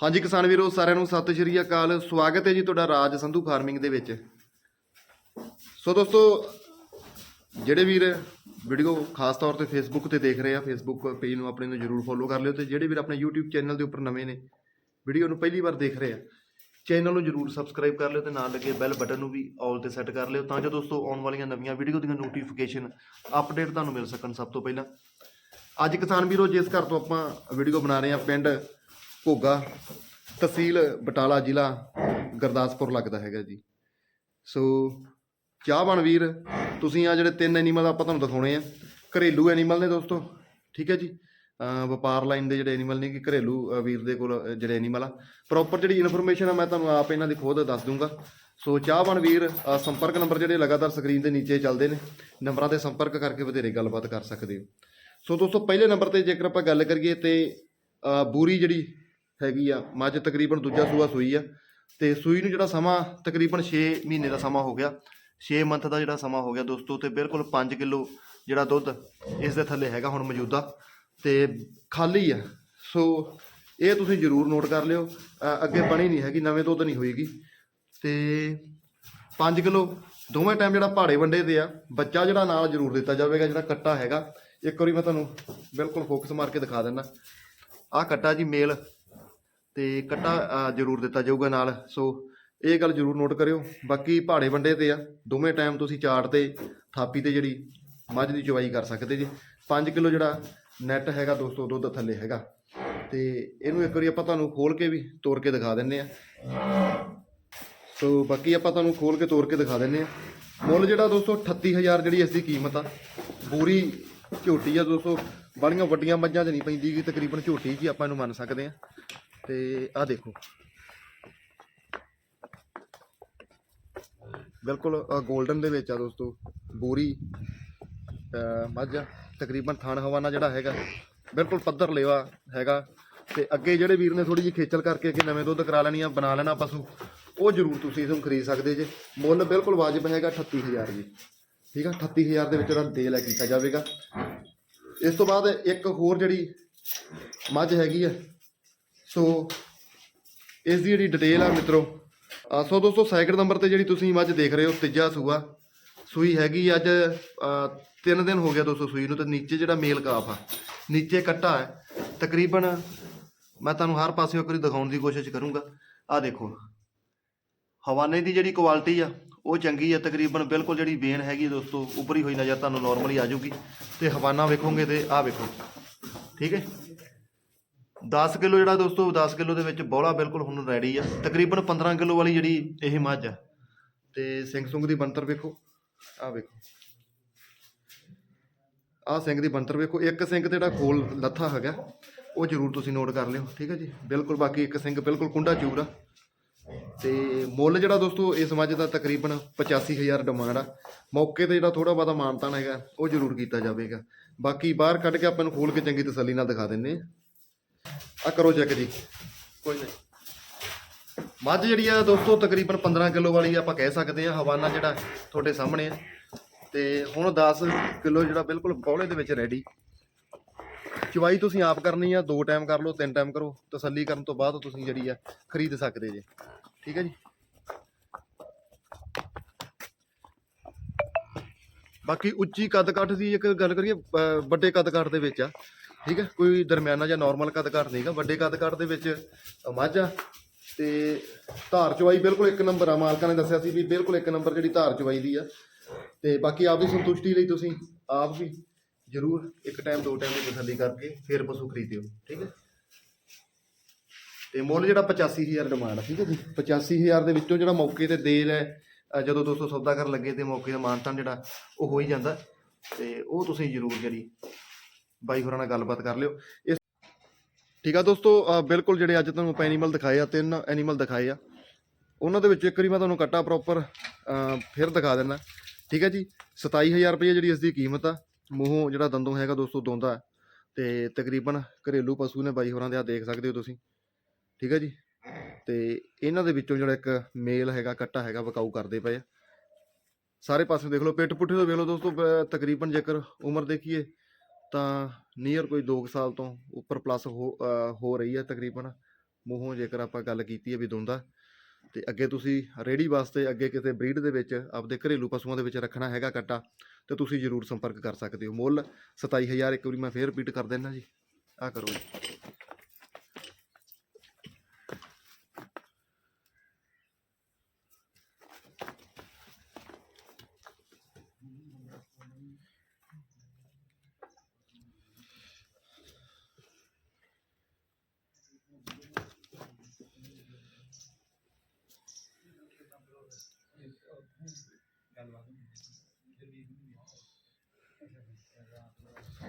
ਹਾਂਜੀ ਕਿਸਾਨ ਵੀਰੋ, ਸਾਰਿਆਂ ਨੂੰ ਸਤਿ ਸ਼੍ਰੀ ਅਕਾਲ। ਸਵਾਗਤ ਹੈ ਜੀ ਤੁਹਾਡਾ ਰਾਜ ਸੰਧੂ ਫਾਰਮਿੰਗ ਦੇ ਵਿੱਚ। ਸੋ ਦੋਸਤੋ, ਜਿਹੜੇ ਵੀਰ ਵੀਡੀਓ ਖਾਸ ਤੌਰ ਤੇ ਫੇਸਬੁੱਕ ਤੇ ਦੇਖ ਰਹੇ ਆ ਫੇਸਬੁੱਕ ਪੇਜ ਨੂੰ ਆਪਣੇ ਨੂੰ ਜਰੂਰ ਫੋਲੋ ਕਰ ਲਿਓ ਤੇ ਜਿਹੜੇ ਵੀਰ ਆਪਣੇ YouTube ਚੈਨਲ ਦੇ ਉੱਪਰ ਨਵੇਂ ਨੇ ਵੀਡੀਓ ਨੂੰ ਪਹਿਲੀ ਵਾਰ ਦੇਖ ਰਹੇ ਆ ਚੈਨਲ ਨੂੰ ਜਰੂਰ ਸਬਸਕ੍ਰਾਈਬ ਕਰ ਲਿਓ ਤੇ ਨਾਲ ਲੱਗੇ ਬੈਲ ਬਟਨ ਨੂੰ ਵੀ ਆਲ ਤੇ ਸੈੱਟ ਕਰ ਲਿਓ ਤਾਂ ਜੋ ਦੋਸਤੋ ਆਉਣ ਵਾਲੀਆਂ ਨਵੀਆਂ ਵੀਡੀਓ ਦੀਆਂ ਨੋਟੀਫਿਕੇਸ਼ਨ ਅਪਡੇਟ ਤੁਹਾਨੂੰ ਮਿਲ ਸਕਣ ਸਭ ਤੋਂ ਪਹਿਲਾਂ। ਅੱਜ ਕਿਸਾਨ ਵੀਰੋ, ਜਿਸ ਘਰ ਤੋਂ ਆਪਾਂ ਵੀਡੀਓ ਬਣਾ ਰਹੇ ਆ, ਪਿੰਡ ਘੋਗਾ ਤਹਿਸੀਲ ਬਟਾਲਾ ਜ਼ਿਲ੍ਹਾ ਗੁਰਦਾਸਪੁਰ ਲੱਗਦਾ ਹੈਗਾ ਜੀ। ਸੋ ਚਾਹਵਾਨ ਵੀਰ, ਤੁਸੀਂ ਆ ਜਿਹੜੇ ਤਿੰਨ ਐਨੀਮਲ ਆਪਾਂ ਤੁਹਾਨੂੰ ਦਿਖਾਉਣੇ ਆ, ਘਰੇਲੂ ਐਨੀਮਲ ਨੇ ਦੋਸਤੋ, ਠੀਕ ਹੈ ਜੀ। ਵਪਾਰ ਲਾਈਨ ਦੇ ਜਿਹੜੇ ਐਨੀਮਲ ਨੇ ਕਿ ਘਰੇਲੂ ਵੀਰ ਦੇ ਕੋਲ ਜਿਹੜੇ ਐਨੀਮਲ ਆ। ਪ੍ਰੋਪਰ ਜਿਹੜੀ ਇਨਫੋਰਮੇਸ਼ਨ ਆ ਮੈਂ ਤੁਹਾਨੂੰ ਆਪ ਇਹਨਾਂ ਦੀ ਖੁਦ ਦੱਸ ਦੂੰਗਾ। ਸੋ ਚਾਹਵਾਨ ਵੀਰ ਸੰਪਰਕ ਨੰਬਰ ਜਿਹੜੇ ਲਗਾਤਾਰ ਸਕਰੀਨ ਦੇ ਨੀਚੇ ਚੱਲਦੇ ਨੇ, ਨੰਬਰਾਂ ਤੇ ਸੰਪਰਕ ਕਰਕੇ ਵਧੇਰੇ ਗੱਲਬਾਤ ਕਰ ਸਕਦੇ ਹੋ। ਸੋ ਦੋਸਤੋ, ਪਹਿਲੇ ਨੰਬਰ ਤੇ ਜੇਕਰ ਆਪਾਂ ਗੱਲ ਕਰੀਏ ਤੇ, ਅਹ, ਬੂਰੀ ਜਿਹੜੀ ਹੈਗੀ ਆ, ਮੱਝ ਤਕਰੀਬਨ ਦੂਜਾ ਸੂਆ ਸੂਈ ਆ। ਤੇ ਸੂਈ ਨੂੰ ਜਿਹੜਾ ਸਮਾਂ ਤਕਰੀਬਨ 6 ਮਹੀਨੇ ਦਾ ਸਮਾਂ ਹੋ ਗਿਆ। 6 ਮੰਥ ਦਾ ਜਿਹੜਾ ਸਮਾਂ ਹੋ ਗਿਆ ਦੋਸਤੋ ਤੇ ਬਿਲਕੁਲ 5 ਕਿਲੋ ਜਿਹੜਾ ਦੁੱਧ ਇਸ ਦੇ ਥੱਲੇ ਹੈਗਾ ਹੁਣ ਮੌਜੂਦਾ ਤੇ ਖਾਲੀ ਆ। ਸੋ ਇਹ ਤੁਸੀਂ ਜ਼ਰੂਰ ਨੋਟ ਕਰ ਲਿਓ। ਅੱਗੇ ਬਣੀ ਨਹੀਂ ਹੈਗੀ, ਨਵੇਂ ਦੁੱਧ ਨਹੀਂ ਹੋਏਗੀ ਤੇ 5 ਕਿਲੋ, ਦੋਵੇਂ ਟਾਈਮ ਜਿਹੜਾ ਪਹਾੜੇ ਵੰਡੇ ਤੇ ਆ, ਬੱਚਾ ਜਿਹੜਾ ਨਾਲ ਜ਼ਰੂਰ ਦਿੱਤਾ ਜਾਵੇਗਾ, ਜਿਹੜਾ ਕੱਟਾ ਹੈਗਾ। ਇੱਕ ਵਾਰੀ ਮੈਂ ਤੁਹਾਨੂੰ ਬਿਲਕੁਲ ਫੋਕਸ ਮਾਰ ਕੇ ਦਿਖਾ ਦਿੰਦਾ। ਆਹ ਕੱਟਾ ਜੀ ਮੇਲ। ਤੇ ਕੱਟਾ ਜ਼ਰੂਰ ਦਿੱਤਾ ਜਾਊਗਾ ਨਾਲ। ਸੋ ਇਹ ਗੱਲ ਜ਼ਰੂਰ ਨੋਟ ਕਰਿਓ। ਬਾਕੀ ਪਹਾੜੇ ਵੰਡੇ ਤੇ ਆ। ਦੋਵੇਂ ਟਾਈਮ ਤੁਸੀਂ ਚਾਟ ਤੇ, ਥਾਪੀ ਤੇ ਜਿਹੜੀ ਮੱਝ ਦੀ ਚਵਾਈ ਕਰ ਸਕਦੇ ਜੀ। 5 ਕਿਲੋ ਜਿਹੜਾ ਨੈਟ ਹੈਗਾ ਦੋਸਤੋ, ਦੁੱਧ ਥੱਲੇ ਹੈਗਾ। ਤੇ ਇਹਨੂੰ ਇੱਕ ਵਾਰੀ ਆਪਾਂ ਤੁਹਾਨੂੰ ਖੋਲ ਕੇ ਵੀ ਤੋੜ ਕੇ ਦਿਖਾ ਦਿੰਨੇ ਆ। ਸੋ ਬਾਕੀ ਆਪਾਂ ਤੁਹਾਨੂੰ ਖੋਲ ਕੇ ਤੋੜ ਕੇ ਦਿਖਾ ਦਿੰਨੇ ਆ। ਮੁੱਲ ਜਿਹੜਾ ਦੋਸਤੋ 38000 ਜਿਹੜੀ ਇਸ ਦੀ ਕੀਮਤ ਆ। ਪੂਰੀ ਝੋਟੀ ਆ ਦੋਸਤੋ। ਬੜੀਆਂ ਵੱਡੀਆਂ ਮੱਝਾਂ 'ਚ ਨਹੀਂ ਪੈਂਦੀ ਗੀ, ਤਕਰੀਬਨ ਝੋਟੀ ਜੀ ਆਪਾਂ ਇਹਨੂੰ ਮੰਨ ਸਕਦੇ ਆ। ਤੇ ਆਹ ਦੇਖੋ। ਬਿਲਕੁਲ 골ਡਨ ਦੇ ਵਿੱਚ ਆ ਦੋਸਤੋ, ਬੋਰੀ ਮੱਝ ਆ। ਤਕਰੀਬਨ ਥਾਣ ਹਵਾਨਾ ਜਿਹੜਾ ਹੈਗਾ, ਬਿਲਕੁਲ ਪੱਧਰ ਲੇਵਾ ਹੈਗਾ। ਤੇ ਅੱਗੇ ਜਿਹੜੇ ਵੀਰ ਨੇ ਥੋੜੀ ਜਿਹੀ ਖੇਚਲ ਕਰਕੇ ਕਿ ਨਵੇਂ ਦੁੱਧ ਕਰਾ ਲੈਣੀ ਆ, ਬਣਾ ਲੈਣਾ ਪਸ਼ੂ, ਉਹ ਜ਼ਰੂਰ ਤੁਸੀਂ ਇਸ ਨੂੰ ਖਰੀਦ ਸਕਦੇ ਜੇ। ਮੁੱਲ ਬਿਲਕੁਲ ਵਾਜਬ ਹੈਗਾ 38000 ਜੀ। ਠੀਕ ਆ 38000 ਦੇ ਵਿੱਚ ਉਹਦਾ ਡੀਲ ਹੈ ਕੀਤਾ ਜਾਵੇਗਾ। ਇਸ ਤੋਂ ਬਾਅਦ ਇੱਕ ਹੋਰ ਜਿਹੜੀ ਮੱਝ ਹੈਗੀ ਆ ਸੋ ਇਸ ਦੀ ਜਿਹੜੀ ਡਿਟੇਲ ਆ ਮਿੱਤਰੋ ਸੋ ਦੋਸਤੋ ਸੈਕਿੰਡ ਨੰਬਰ ਤੇ ਜਿਹੜੀ ਤੁਸੀਂ ਮੱਝ ਦੇਖ ਰਹੇ ਹੋ ਤੀਜਾ ਸੂਆ ਸੂਈ ਹੈਗੀ ਅੱਜ ਅ, ਤਿੰਨ ਦਿਨ ਹੋ ਗਿਆ ਦੋਸਤੋ ਸੂਈ ਨੂੰ ਤੇ ਨੀਚੇ ਜਿਹੜਾ ਮੇਲ ਕਾਫ ਆ ਨੀਚੇ ਕੱਟਾ ਹੈ। ਤਕਰੀਬਨ ਮੈਂ ਤੁਹਾਨੂੰ ਹਰ ਪਾਸੇ ਇੱਕ ਵਾਰੀ ਦਿਖਾਉਣ ਦੀ ਕੋਸ਼ਿਸ਼ ਕਰੂੰਗਾ। ਆ ਦੇਖੋ ਹਵਾਨੇ ਦੀ ਜਿਹੜੀ ਕੁਆਲਿਟੀ ਆ ਉਹ ਚੰਗੀ ਆ ਤਕਰੀਬਨ ਬਿਲਕੁਲ ਜਿਹੜੀ ਵੇਨ ਹੈਗੀ ਆ ਦੋਸਤੋ ਉੱਪਰੀ ਹੋਈ ਨਜ਼ਰ ਤੁਹਾਨੂੰ ਨਾਰਮਲੀ ਆ ਜਾਊਗੀ। ਤੇ ਹਵਾਨਾ ਵੇਖੋਗੇ ਤੇ ਆ ਵੇਖੋ ਠੀਕ ਹੈ? 10 ਕਿਲੋ ਜਿਹੜਾ ਦੋਸਤੋ 10 ਕਿਲੋ ਦੇ ਵਿੱਚ ਬੋਲਾ ਬਿਲਕੁਲ ਹੁਣ ਰੈਡੀ ਆ। ਤਕਰੀਬਨ 15 ਕਿਲੋ ਵਾਲੀ ਜਿਹੜੀ ਇਹ ਮੱਝ ਆ। ਤੇ ਸਿੰਘ ਸੁੰਗ ਦੀ ਬੰਤਰ ਵੇਖੋ। ਆ ਵੇਖੋ। ਆ ਸਿੰਘ ਦੀ ਬੰਤਰ ਵੇਖੋ। ਇੱਕ ਸਿੰਘ ਤੇ ਜਿਹੜਾ ਖੋਲ ਲੱਥਾ ਹੈਗਾ, ਉਹ ਜ਼ਰੂਰ ਤੁਸੀਂ ਨੋਟ ਕਰ ਲਿਓ। ਠੀਕ ਹੈ ਜੀ? ਬਿਲਕੁਲ ਬਾਕੀ ਇੱਕ ਸਿੰਘ ਬਿਲਕੁਲ ਕੁੰਡਾ ਚੂਰ ਆ। ਤੇ ਮੁੱਲ ਜਿਹੜਾ ਦੋਸਤੋ, ਇਸ ਮੱਝ ਦਾ ਤਕਰੀਬਨ 85000 ਡਿਮਾਂਡ ਆ। ਮੌਕੇ ਤੇ ਜਿਹੜਾ ਥੋੜਾ ਬਹੁਤਾ ਮਾਨਤਾਨ ਹੈਗਾ, ਉਹ ਜ਼ਰੂਰ ਕੀਤਾ ਜਾਵੇਗਾ। ਬਾਕੀ ਬਾਹਰ ਕੱਢ ਕੇ ਆਪਾਂ ਨੂੰ ਖੋਲ ਕੇ ਚੰਗੀ ਤਸੱਲੀ ਨਾਲ ਦਿਖਾ ਦਿੰਨੇ ਆ। ਆ ਕਰੋ ਚੈੱਕ ਜੀ। ਕੋਈ ਨਹੀਂ। ਮੱਝ ਜਿਹੜੀ ਆ ਦੋਸਤੋ ਤਕਰੀਬਨ 15 ਕਿਲੋ ਵਾਲੀ ਆਪਾਂ ਕਹਿ ਸਕਦੇ ਆ ਹਵਾਨਾ ਜਿਹੜਾ ਤੁਹਾਡੇ ਸਾਹਮਣੇ ਆ। ਤੇ ਹੁਣ 10 ਕਿਲੋ ਜਿਹੜਾ ਬਿਲਕੁਲ ਬੌਲੇ ਦੇ ਵਿੱਚ ਰੈਡੀ ਚਵਾਈ ਤੁਸੀਂ ਆਪ ਕਰਨੀ ਆ ਦੋ ਟਾਈਮ ਕਰ ਲਓ ਤਿੰਨ ਟਾਈਮ ਕਰੋ। ਤਸੱਲੀ ਕਰਨ ਤੋਂ ਬਾਅਦ ਤੁਸੀਂ ਜਿਹੜੀ ਆ ਖਰੀਦ ਸਕਦੇ ਜੇ। ਠੀਕ ਹੈ ਜੀ? ਬਾਕੀ ਉੱਚੀ ਕੱਦ ਕੱਠ ਦੀ ਇੱਕ ਗੱਲ ਕਰੀਏ ਵੱਡੇ ਕੱਦ ਕੱਠ ਦੇ ਵਿੱਚ ਆ। ਠੀਕ ਹੈ, ਕੋਈ ਦਰਮਿਆਨਾ ਜਾਂ ਨਾਰਮਲ ਕੱਦ ਕੱਠ ਨਹੀਂਗਾ, ਵੱਡੇ ਕੱਦ ਕੱਠ ਦੇ ਵਿੱਚ ਮੱਝ ਆ, ਤੇ ਧਾਰ ਚਵਾਈ ਬਿਲਕੁਲ ਇੱਕ ਨੰਬਰ ਆ, ਮਾਲਕਾਂ ਨੇ ਦੱਸਿਆ ਸੀ ਵੀ ਬਿਲਕੁਲ ਇੱਕ ਨੰਬਰ ਜਿਹੜੀ ਧਾਰ ਚਵਾਈ ਦੀ ਆ। ਤੇ ਬਾਕੀ ਆਪਦੀ ਸੰਤੁਸ਼ਟੀ ਲਈ ਤੁਸੀਂ ਆਪ ਵੀ ਜ਼ਰੂਰ ਇੱਕ ਟਾਈਮ ਦੋ ਟਾਈਮ ਦੀ ਤਸੱਲੀ ਕਰਕੇ ਫਿਰ ਪਸ਼ੂ ਖਰੀਦਿਓ, ਠੀਕ ਹੈ। ਤੇ ਮੁੱਲ ਜਿਹੜਾ 85000 ਡਿਮਾਂਡ ਆ, ਠੀਕ ਹੈ ਜੀ। 85000 ਦੇ ਵਿੱਚੋਂ ਜਿਹੜਾ ਮੌਕੇ ਤੇ ਦੇਲ ਹੈ ਜਦੋਂ ਦੋਸਤੋ ਸੌਦਾ ਕਰਨ ਲੱਗੇ ਤੇ ਮੌਕੇ ਦਾ ਮਾਨਤਾਨ ਜਿਹੜਾ ਉਹ ਹੋ ਹੀ ਜਾਂਦਾ। ਤੇ ਉਹ ਤੁਸੀਂ ਜ਼ਰੂਰ ਜਿਹੜੀ ਬਾਈ ਹੋਰਾਂ ਨਾਲ ਗੱਲਬਾਤ ਕਰ ਲਿਓ। ਇਸ ਠੀਕ ਆ ਦੋਸਤੋ ਬਿਲਕੁਲ ਜਿਹੜੇ ਅੱਜ ਤੁਹਾਨੂੰ ਐਨੀਮਲ ਦਿਖਾਏ ਆ, ਤਿੰਨ ਐਨੀਮਲ ਦਿਖਾਏ ਆ। ਉਹਨਾਂ ਦੇ ਵਿੱਚ ਇੱਕ ਵਾਰੀ ਮੈਂ ਤੁਹਾਨੂੰ ਕੱਟਾ ਪ੍ਰੋਪਰ ਫਿਰ ਦਿਖਾ ਦਿੰਦਾ। ਠੀਕ ਹੈ ਜੀ 27000 ਰੁਪਏ ਜਿਹੜੀ ਇਸ ਦੀ ਕੀਮਤ ਆ। ਮੂੰਹੋਂ ਜਿਹੜਾ ਦੰਦੋਂ ਹੈਗਾ ਦੋਸਤੋ, ਦੋਂਦਾ। ਤੇ ਤਕਰੀਬਨ ਘਰੇਲੂ ਪਸ਼ੂ ਨੇ ਬਾਈ ਹੋਰਾਂ ਦੇ ਆ ਦੇਖ ਸਕਦੇ ਹੋ ਤੁਸੀਂ। ਠੀਕ ਹੈ ਜੀ, ਤੇ ਇਹਨਾਂ ਦੇ ਵਿੱਚੋਂ ਜਿਹੜਾ ਇੱਕ ਮੇਲ ਹੈਗਾ, ਕੱਟਾ ਹੈਗਾ, ਵਕਾਊ ਕਰਦੇ ਪਏ ਆ। ਸਾਰੇ ਪਾਸੇ ਦੇਖ ਲਓ ਪਿੱਠ ਪੁੱਠੇ ਤੋਂ ਵੇਖ ਲਓ ਦੋਸਤੋ ਤਕਰੀਬਨ ਜੇਕਰ ਉਮਰ ਦੇਖੀਏ ਤਾਂ ਨੀਅਰ ਕੋਈ 2 ਸਾਲ ਤੋਂ ਉੱਪਰ ਪਲੱਸ ਹੋ ਹੋ ਰਹੀ ਹੈ ਤਕਰੀਬਨ। ਮੂੰਹੋਂ ਜੇਕਰ ਆਪਾਂ ਗੱਲ ਕੀਤੀ ਹੈ ਵੀ ਦੁੰਦਾ, ਤੇ ਅੱਗੇ ਤੁਸੀਂ ਰੇੜੀ ਵਾਸਤੇ ਅੱਗੇ ਕਿਸੇ ਬਰੀਡ ਦੇ ਵਿੱਚ ਆਪਦੇ ਘਰੇਲੂ ਪਸ਼ੂਆਂ ਦੇ ਵਿੱਚ ਰੱਖਣਾ ਹੈਗਾ ਕੱਟਾ, ਤੇ ਤੁਸੀਂ ਜਰੂਰ ਸੰਪਰਕ ਕਰ ਸਕਦੇ ਹੋ। ਮੁੱਲ 27000 ਇੱਕ ਵਾਰੀ ਮੈਂ ਫੇਰ ਰਿਪੀਟ ਕਰ ਦਿੰਦਾ ਜੀ। ਆ ਕਰੋ ਜੀ। Thank you.